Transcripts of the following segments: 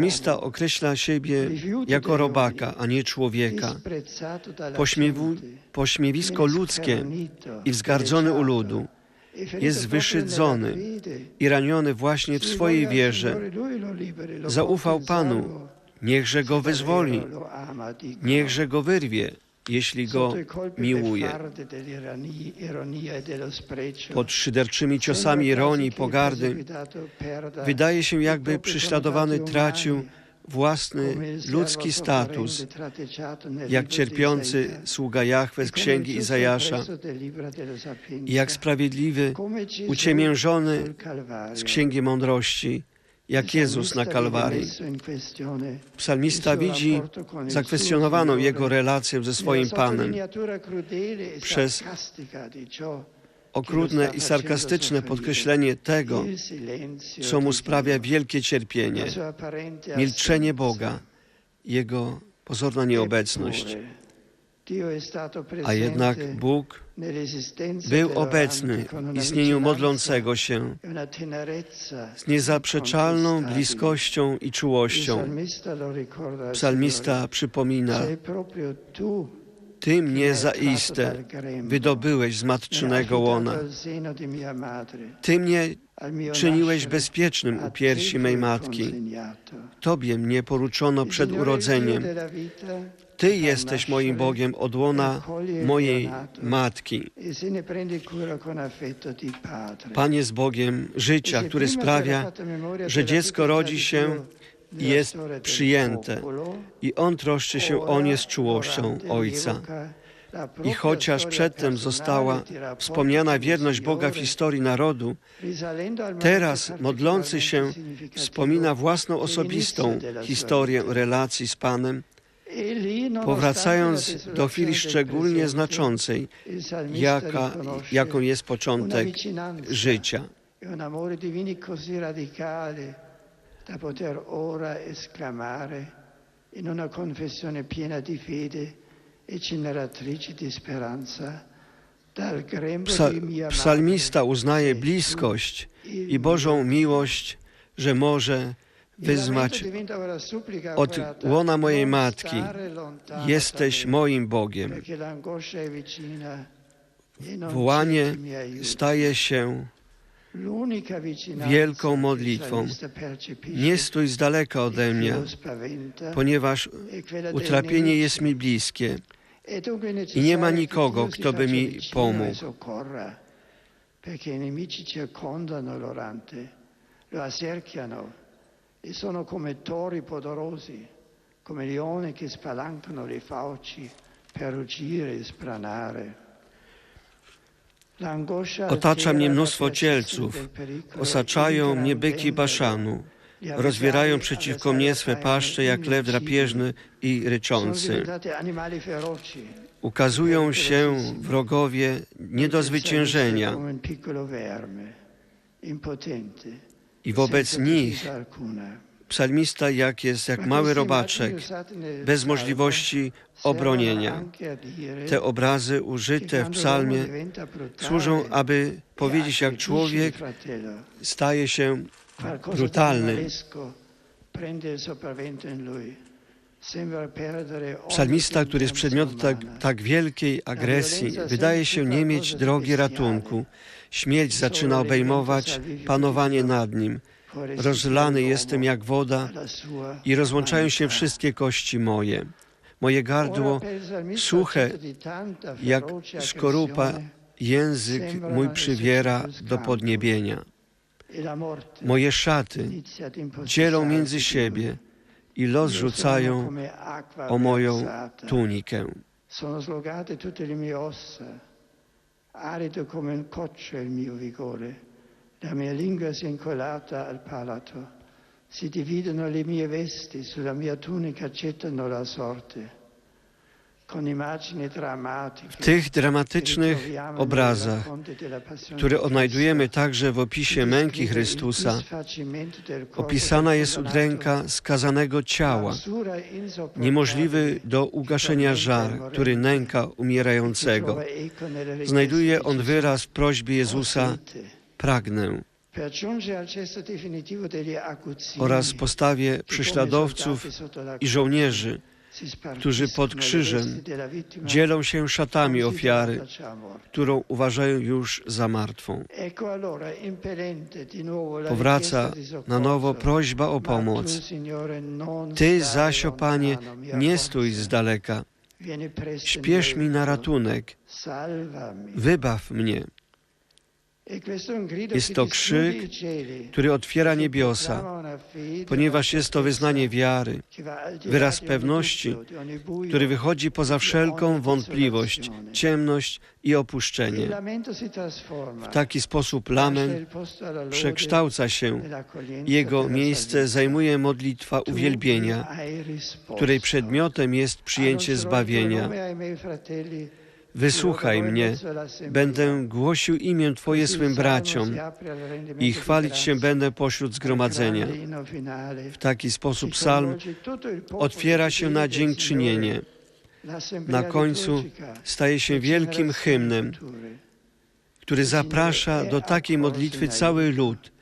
Mista określa siebie jako robaka, a nie człowieka. Pośmiewu, pośmiewisko ludzkie i wzgardzony u ludu. Jest wyszydzony i raniony właśnie w swojej wierze. Zaufał Panu, niechże go wyzwoli, niechże go wyrwie, jeśli go miłuje. Pod szyderczymi ciosami ironii i pogardy wydaje się, jakby prześladowany tracił własny ludzki status, jak cierpiący sługa Jahwe z księgi Izajasza i jak sprawiedliwy, uciemiężony z księgi mądrości, jak Jezus na Kalwarii. Psalmista widzi zakwestionowaną jego relację ze swoim Panem przez okrutne i sarkastyczne podkreślenie tego, co mu sprawia wielkie cierpienie, milczenie Boga, Jego pozorna nieobecność. A jednak Bóg był obecny w istnieniu modlącego się z niezaprzeczalną bliskością i czułością. Psalmista przypomina, Ty mnie zaiste wydobyłeś z matczynego łona. Ty mnie czyniłeś bezpiecznym u piersi mej matki. Tobie mnie poruczono przed urodzeniem. Ty jesteś moim Bogiem od łona mojej matki. Pan jest Bogiem życia, który sprawia, że dziecko rodzi się i jest przyjęte i On troszczy się o nie z czułością Ojca. I chociaż przedtem została wspomniana wierność Boga w historii narodu, teraz modlący się wspomina własną osobistą historię relacji z Panem, powracając do chwili szczególnie znaczącej, jaka, jaką jest początek życia. da poter ora esclamare in una confessione piena di fede e generatrice di speranza dal grembo Psa, di mia psalmista uznaje bliskość i Bożą miłość, że może wyzwać od łona mojej matki. Jesteś moim Bogiem. Wołanie staje się wielką modlitwą. Nie stój z daleka ode mnie, ponieważ utrapienie jest mi bliskie i nie ma nikogo, kto by mi pomógł. Perché i nemici circondano l'orante, lo asserchiano e sono come tori poderosi, come leoni che spalancano le fauci per ruggire e spranare. Otacza mnie mnóstwo cielców, osaczają mnie byki Baszanu, rozwierają przeciwko mnie swe paszcze jak lew drapieżny i ryczący. Ukazują się wrogowie nie do zwyciężenia i wobec nich psalmista jak jest jak mały robaczek, bez możliwości obronienia. Te obrazy użyte w psalmie służą, aby powiedzieć, jak człowiek staje się brutalny. Psalmista, który jest przedmiotem tak, tak wielkiej agresji, wydaje się nie mieć drogi ratunku. Śmierć zaczyna obejmować panowanie nad nim. Rozlany jestem jak woda i rozłączają się wszystkie kości moje. Moje gardło suche jak skorupa, język mój przywiera do podniebienia. Moje szaty dzielą między siebie i los rzucają o moją tunikę. Sono slogate tutte le mie ossa, arido come un coccio il mio vigore. La mia lingua si è incollata al palato. Si dividono le mie vesti, sulla mia tunica gettano la sorte. W tych dramatycznych obrazach, które odnajdujemy także w opisie męki Chrystusa, opisana jest udręka skazanego ciała, niemożliwy do ugaszenia żar, który nęka umierającego. Znajduje on wyraz w prośbie Jezusa, pragnę, oraz postawie prześladowców i żołnierzy, którzy pod krzyżem dzielą się szatami ofiary, którą uważają już za martwą. Powraca na nowo prośba o pomoc. Ty zaś, o Panie, nie stój z daleka. Śpiesz mi na ratunek, wybaw mnie, Jest to krzyk, który otwiera niebiosa, ponieważ jest to wyznanie wiary, wyraz pewności, który wychodzi poza wszelką wątpliwość, ciemność i opuszczenie. W taki sposób lament przekształca się. Jego miejsce zajmuje modlitwa uwielbienia, której przedmiotem jest przyjęcie zbawienia. Wysłuchaj mnie, będę głosił imię Twoje swym braciom i chwalić się będę pośród zgromadzenia. W taki sposób psalm otwiera się na dziękczynienie. Na końcu staje się wielkim hymnem, który zaprasza do takiej modlitwy cały lud,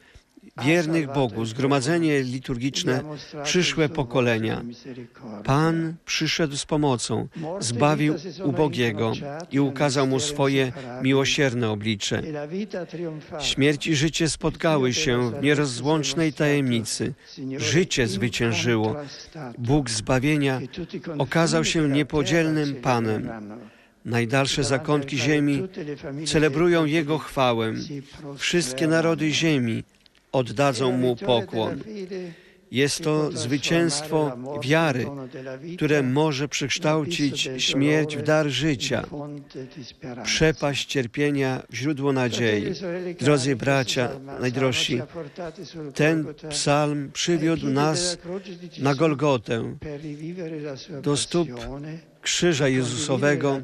wiernych Bogu, zgromadzenie liturgiczne, przyszłe pokolenia. Pan przyszedł z pomocą, zbawił ubogiego i ukazał mu swoje miłosierne oblicze. Śmierć i życie spotkały się w nierozłącznej tajemnicy. Życie zwyciężyło. Bóg zbawienia okazał się niepodzielnym Panem. Najdalsze zakątki ziemi celebrują Jego chwałę. Wszystkie narody ziemi oddadzą Mu pokłon. Jest to zwycięstwo wiary, które może przekształcić śmierć w dar życia, przepaść cierpienia w źródło nadziei. Drodzy bracia, najdrożsi, ten psalm przywiódł nas na Golgotę, do stóp krzyża Jezusowego,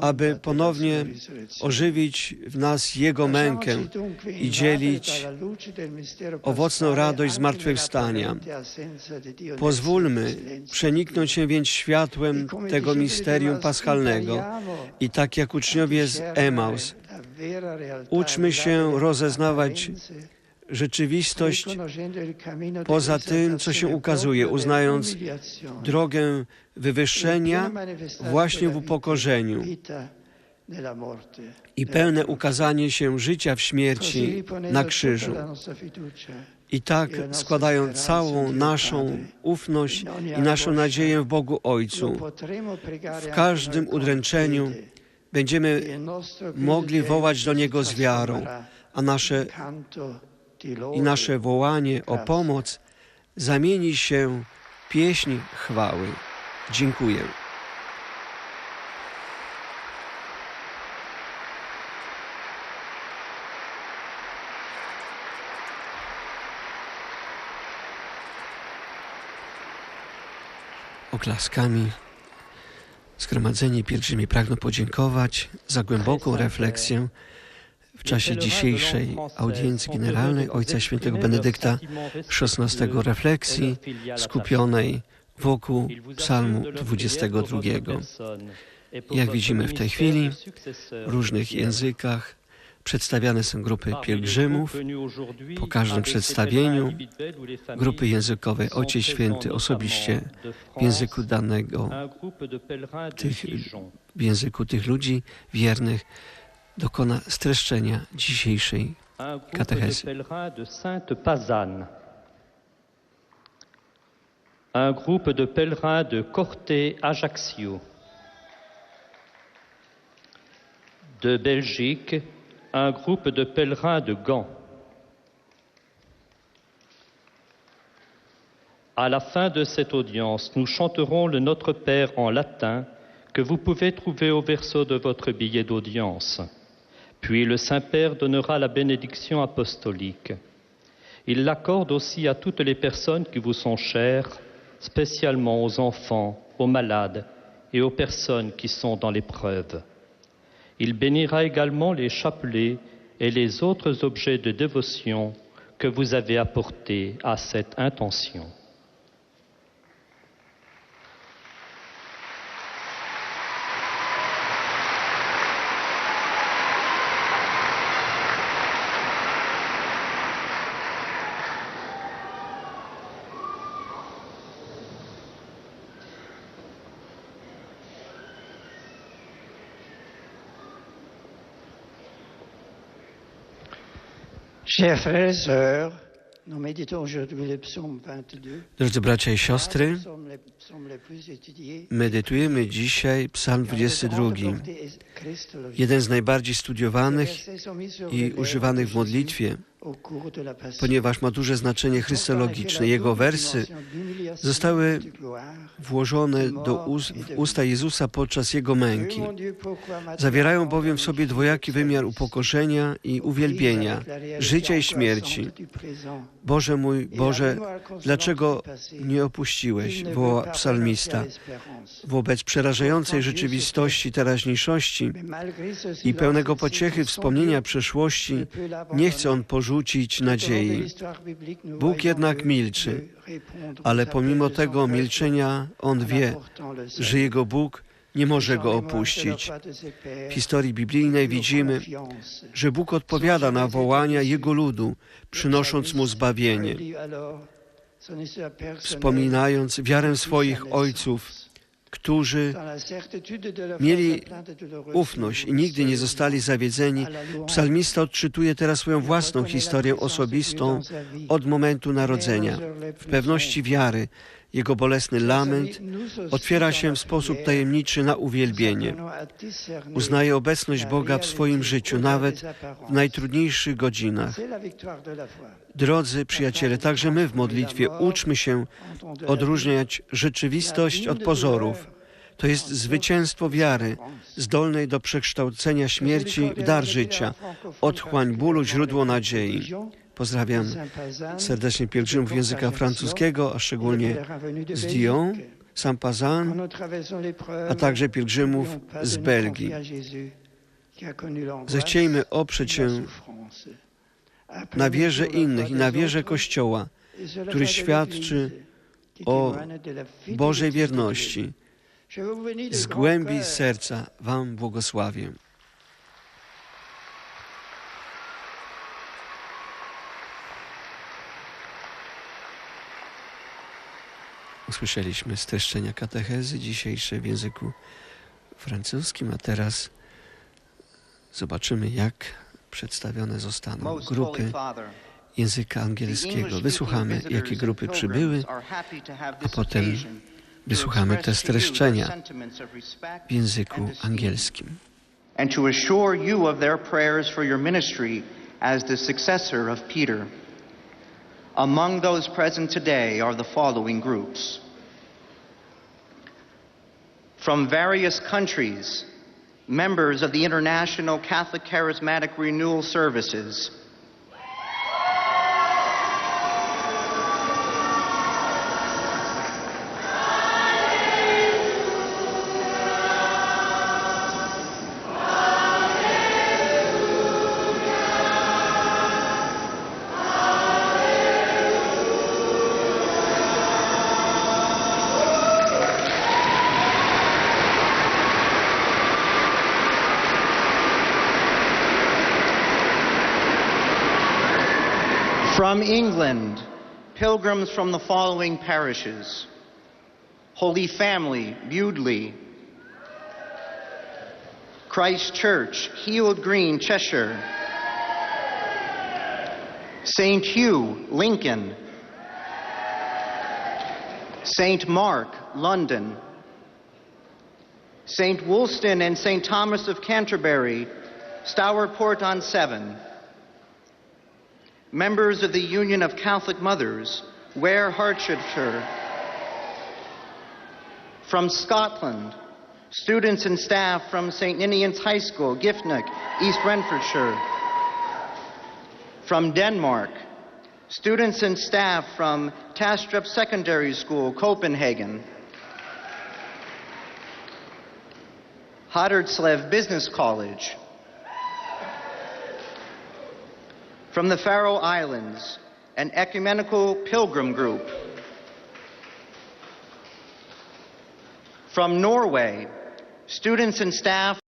aby ponownie ożywić w nas Jego mękę i dzielić owocną radość zmartwychwstania. Pozwólmy przeniknąć się więc światłem tego misterium paschalnego i tak jak uczniowie z Emaus, uczmy się rozeznawać rzeczywistość poza tym, co się ukazuje, uznając drogę wywyższenia właśnie w upokorzeniu i pełne ukazanie się życia w śmierci na krzyżu. I tak składając całą naszą ufność i naszą nadzieję w Bogu Ojcu, w każdym udręczeniu będziemy mogli wołać do Niego z wiarą, a nasze i nasze wołanie o pomoc zamieni się w pieśń chwały. Dziękuję. Oklaskami zgromadzeni pielgrzymi pragną podziękować za głęboką refleksję w czasie dzisiejszej audiencji generalnej Ojca Świętego Benedykta XVI refleksji skupionej wokół psalmu 22. Jak widzimy w tej chwili w różnych językach przedstawiane są grupy pielgrzymów. Po każdym przedstawieniu grupy językowej Ojciec Święty osobiście w języku danego, tych, w języku tych ludzi wiernych dokona streszczenia dzisiejszej katechezy. Un groupe de pèlerins de Corté Ajaccio. De Belgique, un groupe de pèlerins de Gand. À la fin de cette audience, nous chanterons le Notre Père en latin que vous pouvez trouver au verso de votre billet d'audience. Puis le Saint-Père donnera la bénédiction apostolique. Il l'accorde aussi à toutes les personnes qui vous sont chères, spécialement aux enfants, aux malades et aux personnes qui sont dans l'épreuve. Il bénira également les chapelets et les autres objets de dévotion que vous avez apportés à cette intention. Chers frères et sœurs, 22. Drodzy bracia i siostry, medytujemy dzisiaj Psalm car de grande 22, portée est christologique. jeden z najbardziej studiowanych i używanych w modlitwie, Ponieważ ma duże znaczenie chrystologiczne. Jego wersy zostały włożone do ust, usta Jezusa podczas Jego męki. Zawierają bowiem w sobie dwojaki wymiar upokorzenia i uwielbienia, życia i śmierci. Boże mój, Boże, dlaczego nie opuściłeś? woła psalmista. Wobec przerażającej rzeczywistości teraźniejszości i pełnego pociechy wspomnienia przeszłości, nie chce on porzucić nadziei. Bóg jednak milczy, ale pomimo tego milczenia on wie, że jego Bóg nie może go opuścić. W historii biblijnej widzimy, że Bóg odpowiada na wołania Jego ludu, przynosząc mu zbawienie, wspominając wiarę swoich ojców, którzy mieli ufność i nigdy nie zostali zawiedzeni. Psalmista odczytuje teraz swoją własną historię osobistą od momentu narodzenia. W pewności wiary jego bolesny lament otwiera się w sposób tajemniczy na uwielbienie. Uznaje obecność Boga w swoim życiu, nawet w najtrudniejszych godzinach. Drodzy przyjaciele, także my w modlitwie uczmy się odróżniać rzeczywistość od pozorów. To jest zwycięstwo wiary, zdolnej do przekształcenia śmierci w dar życia, otchłań bólu, źródło nadziei. Pozdrawiam serdecznie pielgrzymów języka francuskiego, a szczególnie z Dion, Saint-Pazan, a także pielgrzymów z Belgii. Zechciejmy oprzeć się na wierze innych i na wierze Kościoła, który świadczy o Bożej wierności. Z głębi serca Wam błogosławię. Usłyszeliśmy streszczenia katechezy dzisiejszej w języku francuskim, a teraz zobaczymy, jak przedstawione zostaną grupy języka angielskiego. Wysłuchamy, jakie grupy przybyły a potem wysłuchamy te streszczenia w języku angielskim. And to assure you of their prayers for your ministry as the successor of Peter. Among those present today are the following groups. From various countries, members of the International Catholic Charismatic Renewal Services, From England, pilgrims from the following parishes Holy Family, Bewdley, Christ Church, Heald Green, Cheshire, St. Hugh, Lincoln, St. Mark, London, St. Woolston and St. Thomas of Canterbury, Stourport on Seven members of the Union of Catholic Mothers, Ware, Hertfordshire. From Scotland, students and staff from St. Ninian's High School, Giffnock, East Renfrewshire. From Denmark, students and staff from Tastrup Secondary School, Copenhagen. Haderslev Business College. From the Faroe Islands, an ecumenical pilgrim group. From Norway, students and staff